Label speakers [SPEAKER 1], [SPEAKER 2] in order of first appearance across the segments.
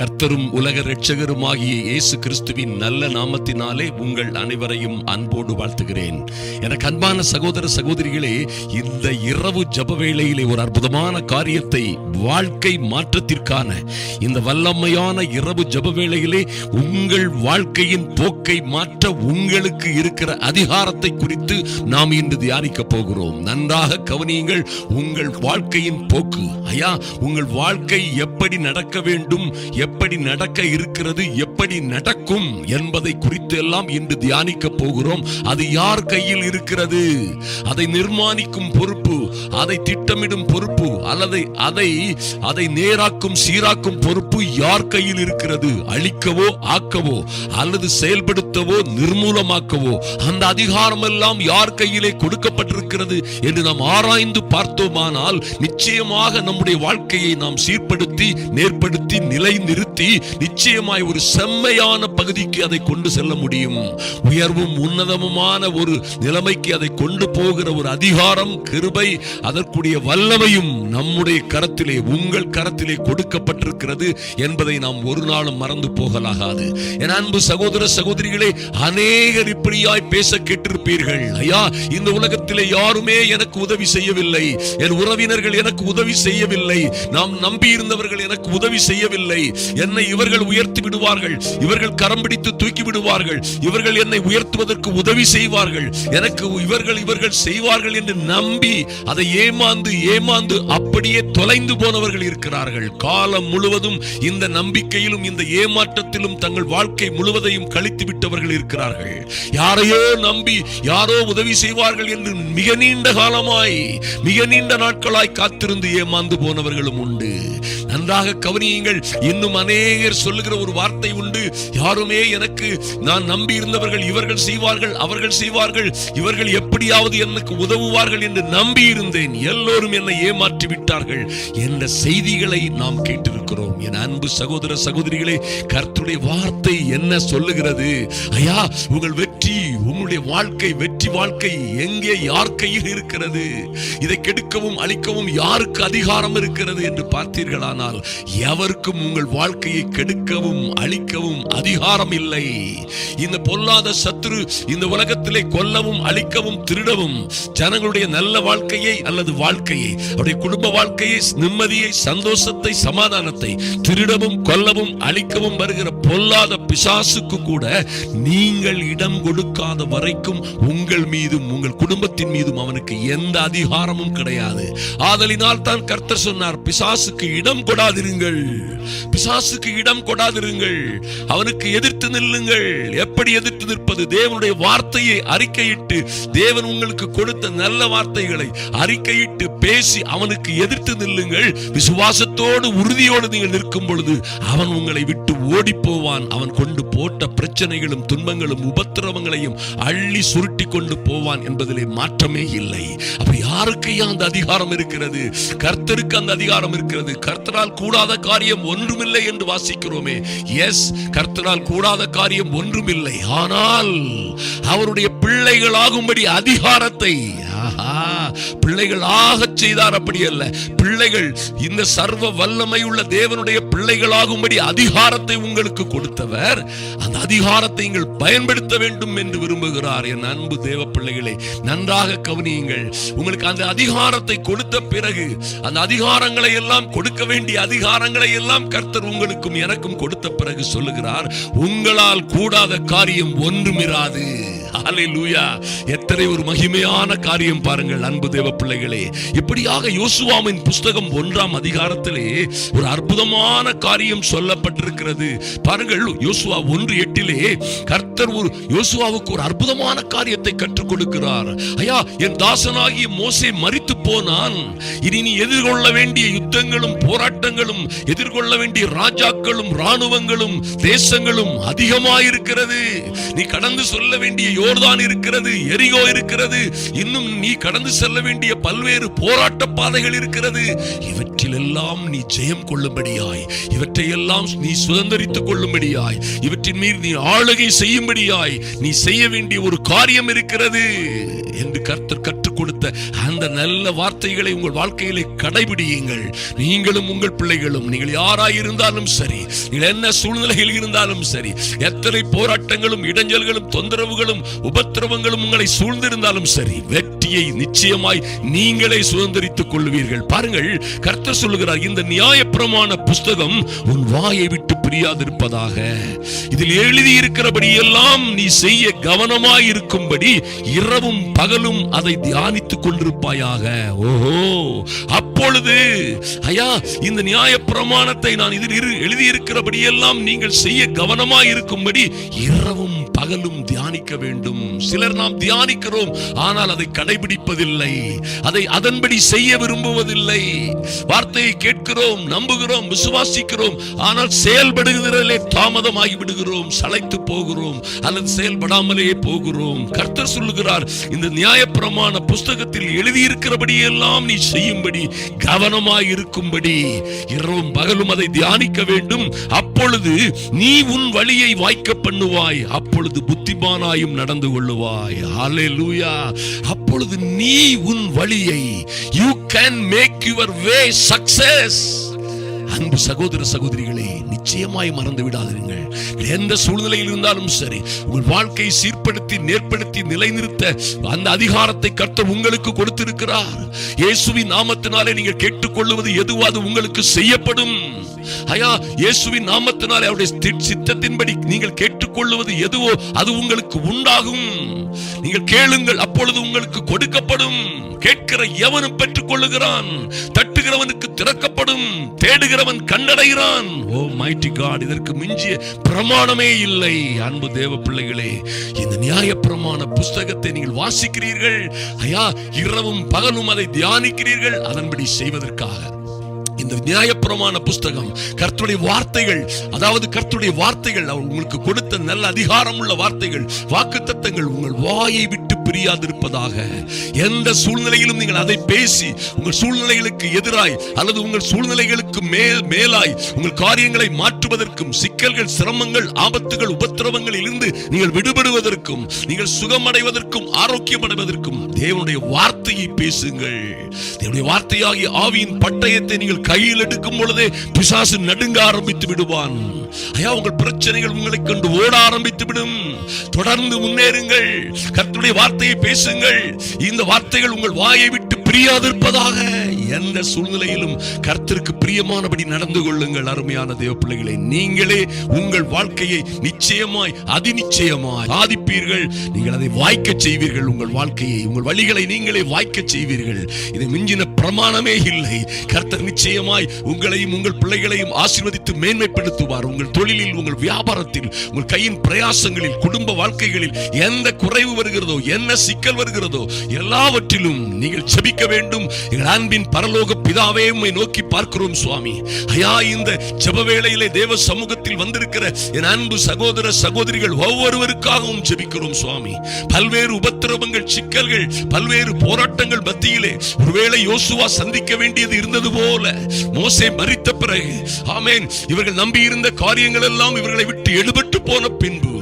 [SPEAKER 1] கர்த்தரும் உலக இரட்சகருமாகிய இயேசு கிறிஸ்துவின் நல்ல நாமத்தினாலே உங்கள் அனைவரையும் அன்போடு வாழ்த்துகிறேன். எனக்கு அன்பான சகோதர சகோதரிகளே இந்த இரவு ஜப வேளையிலே ஒரு அற்புதமான காரியத்தை வாழ்க்கை மாற்றத்திற்கான இந்த வல்லமையான இரவு ஜப வேளையிலே உங்கள் வாழ்க்கையின் போக்கை மாற்ற உங்களுக்கு இருக்கிற அதிகாரத்தை குறித்து நாம் இன்று தியானிக்க போகிறோம். நன்றாக கவனியுங்கள் உங்கள் வாழ்க்கையின் போக்கு. ஐயா உங்கள் வாழ்க்கை எப்படி நடக்க வேண்டும் எப்படி நடக்க இருக்கிறது எப்படி நடக்கும் என்பதை குறித்து எல்லாம் இன்று தியானிக்க போகிறோம். அது யார் கையில் இருக்கிறது? அதை நிர்மாணிக்கும் பொறுப்பு அதை திட்டமிடும் பொறுப்பு அல்லது அதை அதை நேராக்கும் சீராக்கும் பொறுப்பு யார் கையில் இருக்கிறது? அழிக்கவோ ஆக்கவோ அல்லது செயல்படுத்தவோ நிர்மூலமாக்கவோ அந்த அதிகாரம் எல்லாம் யார் கையிலே கொடுக்கப்பட்டிருக்கிறது என்று நாம் ஆராய்ந்து பார்த்தோமானால் நிச்சயமாக நம்முடைய வாழ்க்கையை நாம் சீர்படுத்தி நேர்படுத்தி நிலை நிறுத்தி நிச்சயமாய் ஒரு செம் செம்மையான பகுதிக்கு அதை கொண்டு செல்ல முடியும். உயர்வும் உன்னதமுமான ஒரு நிலைமைக்கு அதை கொண்டு போகிற ஒரு அதிகாரம் கிருபை அதற்குரிய வல்லமையும் நம்முடைய கரத்திலே உங்கள் கரத்திலே கொடுக்கப்பட்டிருக்கிறது என்பதை நாம் ஒரு நாளும் மறந்து போகலாகாது. என் அன்பு சகோதர சகோதரிகளே அநேகர் இப்படியாய் பேச கேட்டிருப்பீர்கள். ஐயா இந்த உலகத்திலே யாருமே எனக்கு உதவி செய்யவில்லை. என் உறவினர்கள் எனக்கு உதவி செய்யவில்லை. நாம் நம்பியிருந்தவர்கள் எனக்கு உதவி செய்யவில்லை. என்னை இவர்கள் உயர்த்தி விடுவார்கள். இவர்கள் கரம் பிடித்து தூக்கி விடுவார்கள். இவர்கள் என்னை உயர்த்துவதற்கு உதவி செய்வார்கள். எனக்கு இவர்கள் இவர்கள் செய்வார்கள் என்று நம்பி அதை ஏமாந்து ஏமாந்து அப்படியே தொலைந்து போனவர்கள் இருக்கிறார்கள். காலம் முழுவதும் இந்த நம்பிக்கையிலும் இந்த ஏமாற்றத்திலும் தங்கள் வாழ்க்கை முழுவதையும் கழித்து விட்டவர்கள் இருக்கிறார்கள். யாரையோ நம்பி யாரோ உதவி செய்வார்கள் என்று மிக நீண்ட காலமாய் மிக நீண்ட நாட்களாய் காத்திருந்து ஏமாந்து போனவர்களும் உண்டு. நன்றாக கவனியுங்கள். இன்னும் அநேகர் சொல்லுகிற ஒரு வார்த்தை உண்டு. யாருமே எனக்கு நான் நம்பி இருந்தவர்கள் இவர்கள் செய்வார்கள் அவர்கள் செய்வார்கள். இவர்கள் எப்படியாவது எனக்கு உதவுவார்கள் என்று நம்பி இருந்தேன் எல்லோரும் என்னை ஏமாற்றி விட்டார்கள் என்ற செய்திகளை நாம் கேட்டிருக்கிறோம். என் அன்பு சகோதர சகோதரிகளே கர்த்துடைய வார்த்தை என்ன சொல்லுகிறது? ஐயா உங்கள் வெற்றி உங்களுடைய வாழ்க்கை வெற்றி வாழ்க்கை எங்கே யார் கையில் இருக்கிறது? இதை கெடுக்கவும் அழிக்கவும் யாருக்கு அதிகாரம் இருக்கிறது என்று பார்த்தீர்களானால் எவருக்கும் உங்கள் வாழ்க்கையை கெடுக்கவும் அழிக்கவும் அதிகாரம் இல்லை. இந்த பொல்லாத சத்ரு இந்த உலகத்திலே கொல்லவும் அழிக்கவும் திருடவும் ஜனங்களுடைய நல்ல வாழ்க்கையை அல்லது வாழ்க்கையை அவருடைய குடும்ப வாழ்க்கையை நிம்மதியை சந்தோஷத்தை சமாதானத்தை திருடவும் கொல்லவும் அழிக்கவும் வருகிற பொல்லாத பிசாசுக்கு கூட நீங்கள் இடம் கொடுக்காத வரைக்கும் உங்கள் மீதும் உங்கள் குடும்பத்தின் மீதும் அவனுக்கு எந்த அதிகாரமும் கிடையாது. ஆதலினால் தான் கர்த்தர் சொன்னார் பிசாசுக்கு இடம் கொடாதிருங்கள். பிசாசுக்கு இடம் கொடாதிருங்கள். அவனுக்கு எதிர்த்து நில்லுங்கள். எப்படி எதிர்த்து நிற்பது? தேவனுடைய வார்த்தையை அறிக்கையிட்டு தேவன் உங்களுக்கு கொடுத்த நல்ல வார்த்தைகளை அறிக்கையிட்டு பேசி அவனுக்கு எதிர்த்து நில்லுங்கள். விசுவாசத்தோடு உறுதியோடு நீங்கள் நிற்கும் பொழுது அவன் உங்களை விட்டு ஓடி போவான் அவன் கொண்டு போட்ட பிரச்சனைகளும் துன்பங்களும் உபத்திரவங்களையும் அள்ளி சுருட்டி கொண்டு போவான் என்பதிலே மாற்றமே இல்லை. அப்ப யாருக்கு அந்த அதிகாரம் இருக்கிறது? கர்த்தருக்கு அந்த அதிகாரம் இருக்கிறது. கர்த்தரால் கூடாத காரியம் ஒன்றுமில்லை என்று வாசிக்கிறோமே. எஸ் கர்த்தரால் கூடாத காரியம் ஒன்றுமில்லை. ஆனால் அவருடைய பிள்ளைகளாகும்படி அதிகாரத்தை பிள்ளைகளாக செய்தார். அப்படி அல்ல. பிள்ளைகள் இந்த சர்வ வல்லமை உள்ள தேவனுடைய பிள்ளைகளாகும்படி அதிகாரத்தை உங்களுக்கு கொடுத்தவர். அந்த அதிகாரத்தை நீங்கள் பயன்படுத்த வேண்டும் என்று விரும்புகிறார். என் அன்பு தேவ பிள்ளைகளை நன்றாக கவனியுங்கள். உங்களுக்கு அந்த அதிகாரத்தை கொடுத்த பிறகு அந்த அதிகாரங்களை எல்லாம் கொடுக்க வேண்டிய அதிகாரங்களை எல்லாம் கர்த்தர் உங்களுக்கும் எனக்கும் கொடுத்த பிறகு சொல்லுகிறார் உங்களால் கூடாத காரியம் ஒன்றுமிராது. எத்தனை ஒரு மகிமையான காரியம் பாருங்கள் அன்பு தேவ பிள்ளைகளே. இப்படியாக யோசுவாவின் புஸ்தகம் ஒன்றாம் அதிகாரத்திலே ஒரு அற்புதமான காரியம் சொல்லப்பட்டிருக்கிறது. பாருங்கள் யோசுவா ஒன்று எட்டிலே கர்த்தர் ஒரு யோசுவாவுக்கு ஒரு அற்புதமான காரியத்தை கற்றுக் கொடுக்கிறார் ஐயா என் தாசனாகிய மோசே மறித்து போனான் இனி நீ எதிர்கொள்ள வேண்டிய யுத்தங்களும் போராட்டங்களும் எதிர்கொள்ள வேண்டிய ராஜாக்களும் ராணுவங்களும் தேசங்களும் அதிகமாயிருக்கிறது. நீ கடந்து சொல்ல வேண்டிய யோர்தான் இருக்கிறது எரிகோ இருக்கிறது. இன்னும் நீ கடந்து செல்ல வேண்டிய பல்வேறு போராட்ட பாதைகள் இருக்கிறது. இவற்றிலெல்லாம் நீ ஜெயம் கொள்ளும்படியாய். இவற்றையெல்லாம் நீ சுதந்திரித்துக் கொள்ளும்படியாய். இவற்றின் மீது நீ நீ ஆளுகை செய்யும்படியாய் நீ செய்ய வேண்டிய ஒரு காரியம் இருக்கிறது என்று கர்த்தர் கற்றுக் கொடுத்த அந்த நல்ல வார்த்தைகளை உங்கள் வாழ்க்கையிலே கடைபிடியுங்கள். நீங்களும் உங்கள் பிள்ளைகளும் நீங்கள் யாராய் இருந்தாலும் சரி நீங்கள் என்ன சூழ்நிலையில் இருந்தாலும் சரி எத்தனை போராட்டங்களும் இடைஞ்சல்களும் தொந்தரவுகளும் உபத்திரவங்களும் உங்களை சூழ்ந்திருந்தாலும் சரி வெற்றியை நிச்சயமாய் நீங்களே சுதந்திரித்துக் கொள்வீர்கள். பாருங்கள் கர்த்தர் சொல்லுகிறார் இந்த நியாயப்பிரமாண புஸ்தகம் உன் வாயை விட்டு புரியாதிருப்பதாக இதில் எழுதி இருக்கிறபடி எல்லாம் நீ செய்ய கவனமாய் இருக்கும்படி இரவும் பகலும் அதை தியானித்துக் கொண்டிருப்பாயாக. ஓஹோ! அப்பொழுது ஐயா இந்த நியாய பிரமாணத்தை நான் இதில் இரு- எழுதியிருக்கிறபடி எல்லாம் நீங்கள் செய்ய கவனமாய் இருக்கும்படி இரவும் பகலும் தியானிக்க வேண்டும். சிலர் நாம் தியானிக்கிறோம் ஆனால் அதை கடைபிடிப்பதில்லை. அதை அதன்படி செய்ய விரும்புவதில்லை. வார்த்தையை கேட்கிறோம் நம்புகிறோம் விசுவாசிக்கிறோம் ஆனால் செயல்படுகிறதிலே தாமதமாகி விடுகிறோம் சளைத்து போகிறோம் அல்லது செயல்படாமலேயே போகிறோம். கர்த்தர் சொல்லுகிறார் இந்த நியாயப்பிரமாண புஸ்தகத்தில் எழுதியிருக்கிறபடி எல்லாம் நீ செய்யும்படி கவனமாய் இருக்கும்படி. இரவும் பகலும் அதை தியானிக்க வேண்டும். அப்ப அப்பொழுது நீ உன் வழியை வாய்க்க பண்ணுவாய். அப்பொழுது புத்திமானாயும் நடந்து கொள்ளுவாய். ஹalleluya அப்பொழுது நீ உன் வழியை you can make your way success அன்பு சகோதர சகோதரிகளே நிச்சயமாய் மறந்து விடாதீர்கள் எந்த சூழ்நிலையில் இருந்தாலும் சரி உங்கள் வாழ்க்கையை சீர்படுத்தி நேர்படுத்தி நிலைநிறுத்த அந்த அதிகாரத்தை கர்த்தர் உங்களுக்கு கொடுத்திருக்கிறார். இயேசுவின் நாமத்தினாலே நீங்கள் கேட்டுக்கொள்வது எதுவாது உங்களுக்கு செய்யப்படும். ஐயா இயேசுவின் நாமத்தினாலே அவருடைய சித்தத்தின்படி நீங்கள் கேட்டுக்கொள்வது எதுவோ அது உங்களுக்கு உண்டாகும். நீங்கள் கேளுங்கள் அப்பொழுது உங்களுக்கு கொடுக்கப்படும். கேட்கிற எவனும் பெற்றுக் கொள்ளுகிறான் தட்டுகிறவனுக்கு திறக்கப்படும். தேடுகிற தேடுகிறவன் கண்டடைகிறான். ஓ மைட்டி காட் இதற்கு மிஞ்சிய பிரமாணமே இல்லை. அன்பு தேவ பிள்ளைகளே இந்த நியாய பிரமாண புஸ்தகத்தை நீங்கள் வாசிக்கிறீர்கள். ஐயா இரவும் பகலும் அதை தியானிக்கிறீர்கள். அதன்படி செய்வதற்காக. இந்த நியாயப்பிரமான புஸ்தகம் கர்த்துடைய வார்த்தைகள் அதாவது கர்த்துடைய வார்த்தைகள் அவர் உங்களுக்கு கொடுத்த நல்ல அதிகாரம் உள்ள வார்த்தைகள் வாக்குத்தத்தங்கள் உங்கள் வாயை விட்டு பிரியாதிருப்பதாக. எந்த சூழ்நிலையிலும் நீங்கள் அதை பேசி உங்கள் சூழ்நிலைகளுக்கு எதிராய் அல்லது உங்கள் சூழ்நிலைகளுக்கு மேல் மேலாய் உங்கள் காரியங்களை மாற்றுவதற்கும் சிக்கல்கள் சிரமங்கள் ஆபத்துகள் உபத்திரவங்களில் இருந்து நீங்கள் விடுபடுவதற்கும் நீங்கள் சுகமடைவதற்கும் ஆரோக்கியம் அடைவதற்கும் தேவனுடைய வார்த்தையை பேசுங்கள். தேவனுடைய வார்த்தையாகிய ஆவியின் பட்டயத்தை நீங்கள் கையில் எடுக்கும் பொழுதே பிசாசு நடுங்க ஆரம்பித்து விடுவான். ஐயா உங்கள் பிரச்சனைகள் உங்களை கண்டு ஓட ஆரம்பித்து விடும். தொடர்ந்து முன்னேறுங்கள். கர்த்தருடைய வார்த்தையை பேசுங்கள். இந்த வார்த்தைகள் உங்கள் வாயை விட்டு பிரியாதிருப்பதாக எந்த சூழ்நிலையிலும் கர்த்தருக்கு பிரியமானபடி நடந்து கொள்ளுங்கள் அருமையான தேவ பிள்ளைகளை. நீங்களே உங்கள் வாழ்க்கையை நிச்சயமாய் அதிநிச்சயமாய் சாதிப்பீர்கள். நீங்கள் அதை வாய்க்க செய்வீர்கள். உங்கள் வாழ்க்கையை உங்கள் வழிகளை நீங்களே வாய்க்க செய்வீர்கள். இதை மிஞ்சின பிரமாணமே இல்லை. கர்த்தர் நிச்சயமாய் உங்களையும் உங்கள் பிள்ளைகளையும் ஆசீர்வதித்து மேன்மைப்படுத்துவார். உங்கள் தொழிலில் உங்கள் வியாபாரத்தில் உங்கள் கையின் பிரயாசங்களில் குடும்ப வாழ்க்கைகளில் எந்த குறைவு வருகிறதோ என்ன சிக்கல் வருகிறதோ எல்லாவற்றிலும் நீங்கள் செபிக்க வேண்டும். எங்கள் அன்பின் பரலோக பிதாவே உம்மை நோக்கி பார்க்கிறோம் சுவாமி. ஐயா இந்த ஜப வேளையிலே தேவ சமூகத்தில் வந்திருக்கிற என் அன்பு சகோதர சகோதரிகள் ஒவ்வொருவருக்காகவும் ஜெபிக்கிறோம் சுவாமி. பல்வேறு உபத்திரவங்கள் சிக்கல்கள் பல்வேறு போராட்டங்கள் மத்தியிலே ஒருவேளை யோசுவா சந்திக்க வேண்டியது இருந்தது போல மோசே மறித்த பிறகு ஆமேன் இவர்கள் நம்பியிருந்த காரியங்கள் எல்லாம் இவர்களை விட்டு எடுபட்டு போன பின்பு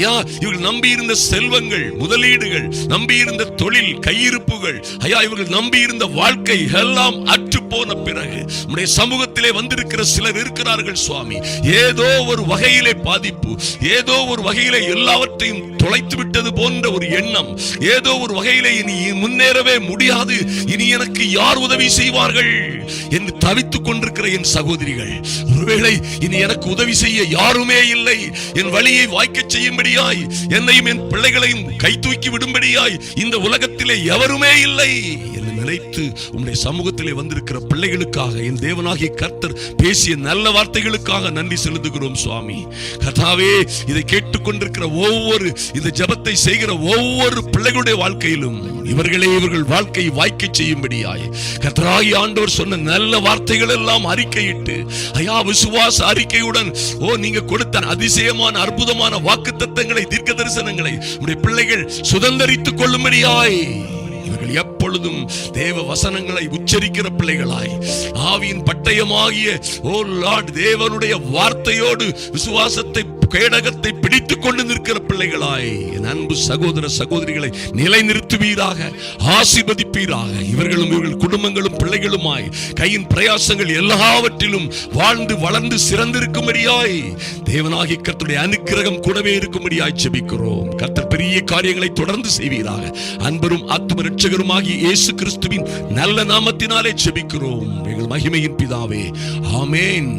[SPEAKER 1] ஐயா இவர்கள் நம்பியிருந்த செல்வங்கள் முதலீடுகள் நம்பியிருந்த தொழில் கையிருப்புகள் ஐயா இவர்கள் நம்பியிருந்த வாழ்க்கை எல்லாம் அற்று போன பிறகு உடைய சமூகத்திலே வந்திருக்கிற சிலர் இருக்கிறார்கள் சுவாமி. ஏதோ ஒரு வகையிலே பாதிப்பு ஏதோ ஒரு வகையிலே எல்லாவற்றையும் தொலைத்து விட்டது போன்ற ஒரு எண்ணம் ஏதோ ஒரு வகையிலே இனி முன்னேறவே முடியாது இனி எனக்கு யார் உதவி செய்வார்கள் என்று தவித்துக் கொண்டிருக்கிற என் சகோதரிகள். ஒருவேளை இனி எனக்கு உதவி செய்ய யாருமே இல்லை என் வழியை வாய்க்கச் விடும்படியாய் என்னையும் என் பிள்ளைகளையும் கை தூக்கி விடும்படியாய் இந்த உலகத்திலே எவருமே இல்லை என்று நினைத்து உம்முடைய சமூகத்திலே வந்திருக்கிற பிள்ளைகளுக்காக என் தேவனாகிய கர்த்தர் பேசிய நல்ல வார்த்தைகளுக்காக நன்றி செலுத்துகிறோம் சுவாமி. கர்த்தாவே இதை கேட்டுக்கொண்டிருக்கிற ஒவ்வொரு இந்த ஜபத்தை செய்கிற ஒவ்வொரு பிள்ளைகளுடைய வாழ்க்கையிலும் இவர்களே இவர்கள் வாழ்க்கையை வாய்க்க செய்யும்படியாய். கர்த்தராகி ஆண்டவர் சொன்ன நல்ல வார்த்தைகள் எல்லாம் அறிக்கையிட்டு ஐயா விசுவாச அறிக்கையுடன் ஓ நீங்க கொடுத்த அதிசயமான அற்புதமான வாக்கு தத்தங்களை தீர்க்க தரிசனங்களை உடைய பிள்ளைகள் சுதந்தரித்துக் கொள்ளும்படியாய் இவர்கள் எப்ப பொழுதும் தேவ வசனங்களை உச்சரிக்கிற பிள்ளைகளாய். ஆவியின் பட்டயமாகிய ஓ லார்ட் தேவனுடைய வார்த்தையோடு விசுவாசத்தை கேடகத்தை பிடித்துக் கொண்டு நிற்கிற பிள்ளைகளாய். என் அன்பு சகோதர சகோதரிகளை நிலைநிறுத்துவீராக ஆசீர்வதிப்பீராக. இவர்களும் இவர்கள் குடும்பங்களும் பிள்ளைகளுமாய் கையின் பிரயாசங்கள் எல்லாவற்றிலும் வாழ்ந்து வளர்ந்து சிறந்திருக்கும்படியாய் தேவனாகி கத்துடைய அனுக்கிரகம் கூடவே இருக்கும்படியாய் செபிக்கிறோம். கத்தர் பெரிய காரியங்களை தொடர்ந்து செய்வீராக. அன்பரும் ஆத்ம ரட்சகருமாகி இயேசு கிறிஸ்துவின் நல்ல நாமத்தினாலே செபிக்கிறோம் எங்கள் மகிமையின் பிதாவே ஆமேன்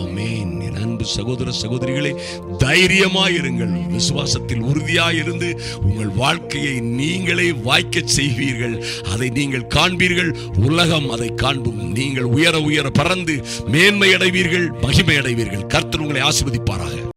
[SPEAKER 1] ஆமேன். அன்பு சகோதர சகோதரிகளே தைரியமாயிருங்கள் விசுவாசத்தில் உறுதியாயிருந்து உங்கள் வாழ்க்கையை நீங்களே வாய்க்கச் செய்வீர்கள். அதை நீங்கள் காண்பீர்கள். உலகம் அதை காண்பும். நீங்கள் உயர உயர பறந்து மேன்மை அடைவீர்கள் மகிமை அடைவீர்கள் கர்த்தர் உங்களை ஆசிர்வதிப்பாராக.